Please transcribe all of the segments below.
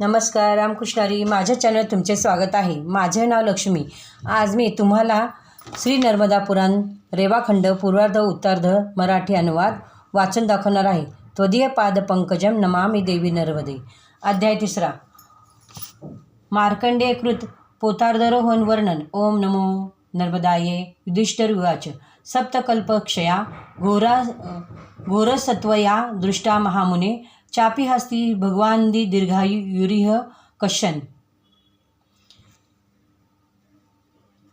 नमस्कार रामकृष्णारी. माझ्या चॅनल तुमचे स्वागत आहे. माझे नाव लक्ष्मी. आज मी तुम्हाला श्री नर्मदा पुराण रेवाखंड पूर्वार्ध उत्तरार्ध मराठी अनुवाद वाचून दाखवणार आहे. त्वदीय पाद पंकजम नमामि देवी नर्मदे. अध्याय तिसरा. मार्कंडेयकृत पोतार्धरोहण वर्णन. ओम नमो नर्मदाये. युधिष्ठिर उवाच. सप्तकल्पक्षया घोरा घोरसत्वया दृष्टा महामुने चापी हस्ती भगवान्दी दीर्घायु युरिह कशन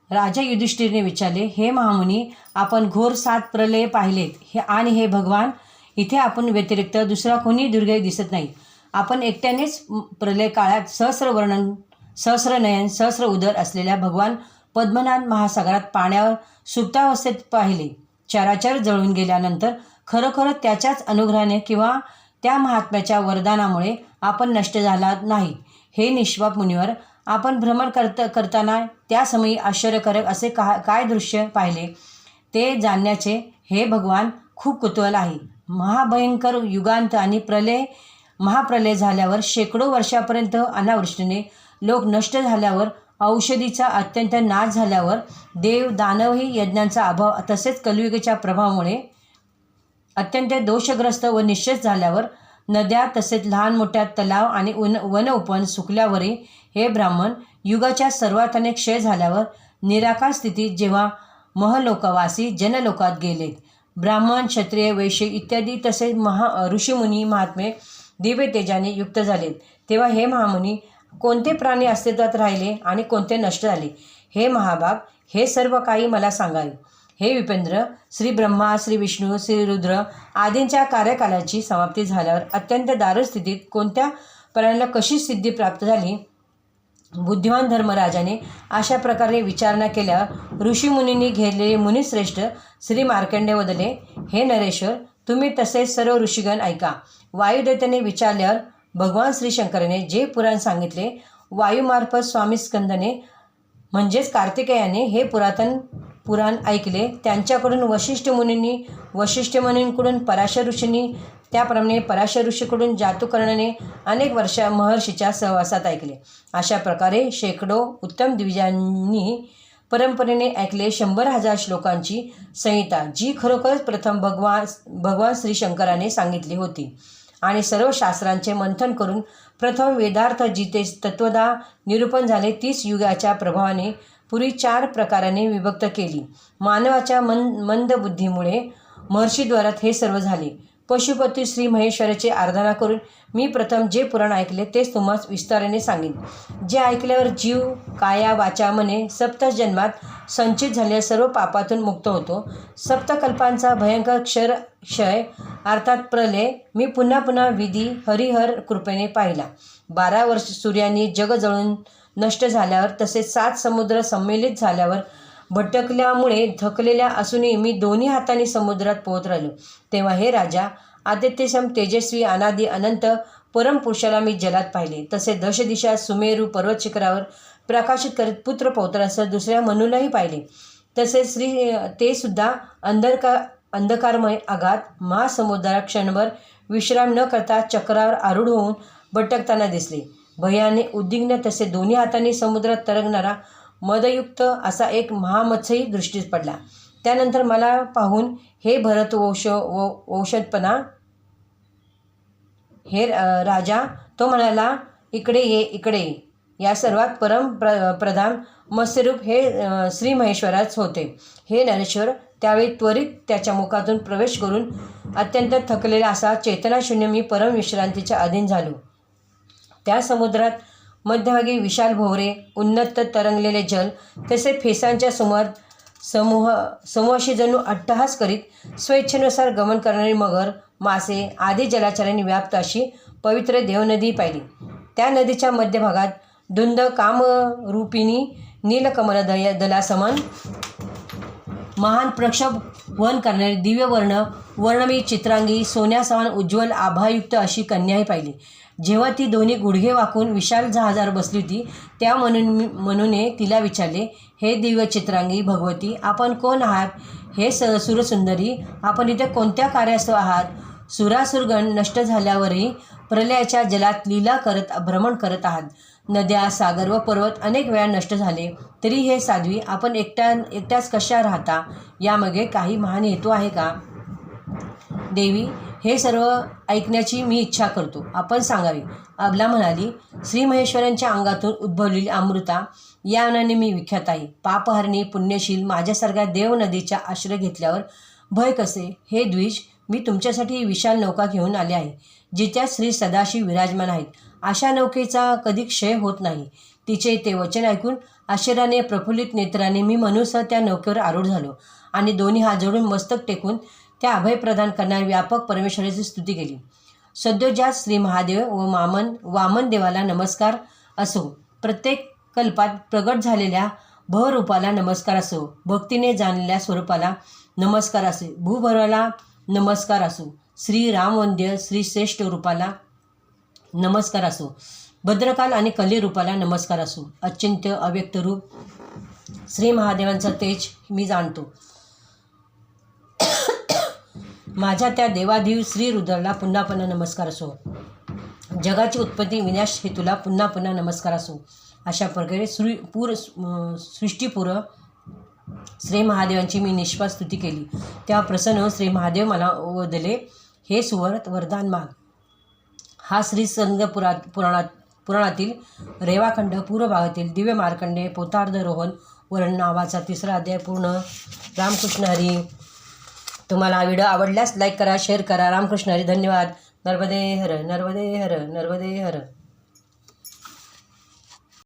राजा युधिष्ठिरने विचारले हे महामुनी आपण घोर सात प्रलय पाहिलेत. हे आणि हे भगवान इथे आपण व्यतिरिक्त दुसरा कोणी दुर्गय दिसत नाही. आपण एकट्यानेच प्रलय काळात सहस्र वर्णन सहस्र नयन सहस्र उदर असलेल्या भगवान पद्मनाथ महासागरात पाण्यावर सुप्तावस्थेत पाहिले. चराचर जळून गेल्यानंतर खरोखर त्याच्याच अनुग्रहाने किंवा त्या महात्म्याच्या वरदानामुळे आपण नष्ट झाला नाही. हे निष्पाप मुनीवर आपण भ्रमण करत करताना त्या समयी आश्चर्यकारक असे का काय दृश्य पाहिले? ते जाणण्याचे हे भगवान खूप कुतूहल आहे. महाभयंकर युगांत आणि प्रलय महाप्रलय झाल्यावर शेकडो वर्षापर्यंत अनावृष्टीने लोक नष्ट झाल्यावर औषधीचा अत्यंत नाश झाल्यावर देव दानवही यज्ञांचा अभाव तसेच कलियुगेच्या प्रभावामुळे अत्यंत दोषग्रस्त व निश्चित झाल्यावर नद्या तसेच लहान मोठ्या तलाव आणि उन वन उपवन सुकल्यावरही हे ब्राह्मण युगाच्या सर्वार्थाने क्षय झाल्यावर निराकार स्थितीत जेव्हा महलोकवासी जनलोकात गेलेत ब्राह्मण क्षत्रिय वैश्य इत्यादी तसेच महा ऋषीमुनी महात्मे दिव्य तेजाने युक्त झालेत. तेव्हा हे महामुनी कोणते प्राणी अस्तित्वात राहिले आणि कोणते नष्ट झाले? हे महाभाग हे सर्व काही मला सांगावे. हे विपेंद्र श्री ब्रह्मा श्री विष्णू श्री रुद्र आदींच्या कार्यकालाची समाप्ती झाल्यावर अत्यंत दारुण स्थितीत कोणत्या प्राण्याला कशी सिद्धी प्राप्त झाली? बुद्धिमान धर्मराजाने अशा प्रकारे विचारणा केल्यावर ऋषीमुनींनी घेरलेले मुनिश्रेष्ठ श्री मार्कंडे वदले हे नरेश्वर तुम्ही तसेच सर्व ऋषीगण ऐका. वायुदेवतेने विचारल्यावर भगवान श्री शंकराने जे पुराण सांगितले वायुमार्फत स्वामी स्कंदने म्हणजेच कार्तिकेयाने हे पुरातन पुराण ऐकले त्यांच्याकडून वशिष्ठ मुनींनी वशिष्ठ मुनींकडून पराशर ऋषींनी त्याप्रमाणे पराशर ऋषीकडून जातुकर्णाने अनेक वर्षा महर्षीच्या सहवासात ऐकले. अशा प्रकारे शेकडो उत्तम द्विजांनी परंपरेने ऐकले शंभर हजार श्लोकांची संहिता जी खरोखरच प्रथम भगवान भगवान श्री शंकराने सांगितली होती. आणि सर्व शास्त्रांचे मंथन करून प्रथम वेदार्थ जिते तत्वदा निरूपण झाले तीस युगाच्या प्रभावाने पूर्वी चार प्रकाराने विभक्त केली. मानवाच्या मन मंदबुद्धीमुळे महर्षीद्वारात हे सर्व झाले. पशुपती श्री महेश्वराची आराधना करून मी प्रथम जे पुराण ऐकले तेच तुम्हाला विस्ताराने सांगेन. जे ऐकल्यावर जीव काया वाचा मने सप्त जन्मात संचित झालेल्या सर्व पापातून मुक्त होतो. सप्तकल्पांचा भयंकर क्षर क्षय अर्थात प्रलय मी पुन्हा पुन्हा विधी हरिहर कृपेने पाहिला. बारा वर्ष सूर्यांनी जग जळून नष्ट झाल्यावर तसेच सात समुद्र संमेलित झाल्यावर भटकल्यामुळे थकलेल्या असूनही मी दोन्ही हातांनी समुद्रात पोहत राहिलो. तेव्हा हे राजा आदित्यशम तेजस्वी अनादी अनंत परमपुरुषाला मी जलात पाहिले. तसे दशदिशा सुमेरू पर्वत शिखरावर प्रकाशित करीत पुत्र पौत्रासह दुसऱ्या मनूलाही पाहिले. तसेच श्री ते सुद्धा अंधका अंधकारमय आघात महासमुद्रात क्षणभर विश्राम न करता चक्रावर आरूढ होऊन भटकताना दिसले. भयाने उद्विग्न तसे दोन्ही हातांनी समुद्रात तरंगणारा मदयुक्त असा एक महामत्सही दृष्टीस पडला. त्यानंतर मला पाहून हे भरत वंश व औषधपणा हे राजा तो म्हणाला इकडे ये इकडे ये. या सर्वात परम प्र प्रधान मत्स्यरूप हे श्री महेश्वराच होते. हे नरेश्वर त्यावेळी त्वरित त्याच्या मुखातून प्रवेश करून अत्यंत थकलेला असा चेतनाशून्य मी परम विश्रांतीच्या अधीन झालो. त्या समुद्रात मध्यभागी विशाल भोवरे उन्नत तरंगलेले जल तसे फेसांच्या समोर समूह समूहाशी जणू अट्टहास करीत स्वेच्छेनुसार गमन करणारी मगर मासे आदी जलाचरांनी व्याप्त अशी पवित्र देवनदी पाहिली. त्या नदीच्या मध्यभागात धुंद कामरूपिणी नीलकमल दय दलासमान महान प्रक्षोभ वहन करणारे दिव्यवर्ण वर्णमी चित्रांगी सोन्यासमान उज्ज्वल आभायुक्त अशी कन्याही पाहिली. जेव्हा ती दोन्ही गुडघे वाकून विशाल जहाजावर बसली होती त्या म्हणून म्हणूने तिला विचारले हे दिव्य चित्रांगी भगवती आपण कोण आहात? हे स सुरसुंदरी आपण इथे कोणत्या कार्यास्तव आहात सुरासुरगण नष्ट झाल्यावरही प्रलयाच्या जलात लीला करत भ्रमण करत आहात. नद्या सागर व पर्वत अनेक वेळा नष्ट झाले तरी हे साध्वी आपण एकट्या एकट्याच कशा राहता? यामागे काही महान हेतू आहे का? देवी हे सर्व ऐकण्याची मी इच्छा करतो. आपण सांगावी. अबला म्हणाली श्री महेश्वरांच्या अंगातून उद्भवलेली अमृता या नावाने मी विख्यात आहे. पापहरणी पुण्यशील माझ्यासारख्या देव नदीच्या आश्रय घेतल्यावर भय कसे? हे द्विज मी तुमच्यासाठी विशाल नौका घेऊन आले आहे जिच्यात श्री सदाशिव विराजमान आहेत. अशा नौकेचा कधी क्षय होत नाही. तिचे ते वचन ऐकून आश्चर्याने प्रफुल्लित नेत्राने मी मनुसह त्या नौकेवर आरूढ झालो आणि दोन्ही हात जोडून मस्तक टेकून त्या अभय प्रदान करणाऱ्या व्यापक परमेश्वराची स्तुती केली. सद्योजात श्री महादेव व मामन वामन देवाला नमस्कार असो प्रत्येक कल्पात प्रगट झालेल्या भवरूपाला नमस्कार असो भक्तीने जाणलेल्या स्वरूपाला नमस्कार असे भूभराला नमस्कार असो श्री रामवंद्य श्री श्रेष्ठ रूपाला नमस्कार असो भद्रकाल आणि कली रूपाला नमस्कार असो अचिंत्य अव्यक्त रूप श्री महादेवांचा तेज मी जाणतो. माझ्या त्या देवादेव श्री रुद्रला पुन्हा पुन्हा नमस्कार असो. जगाची उत्पत्ती विनाश हेतूला पुन्हा पुन्हा नमस्कार असो. अशा प्रकारे सृ पूर सृष्टीपूर श्री महादेवांची मी निष्पा स्तुती केली. त्या प्रसन्न श्री महादेव मला वदले हे सुवर्त वरदान माग. हा श्री संग पुरा पुराणात पुराणातील रेवाखंड पूर्व भागातील दिव्य मार्कंडे पोतार्ध रोहन वरण नावाचा तिसरा अध्याय पूर्ण. रामकृष्ण हरी तुम्हाला हा व्हिडिओ आवडल्यास लाईक करा शेअर करा. रामकृष्ण हरी धन्यवाद. नर्मदे हर नर्मदे हर नर्मदे हर.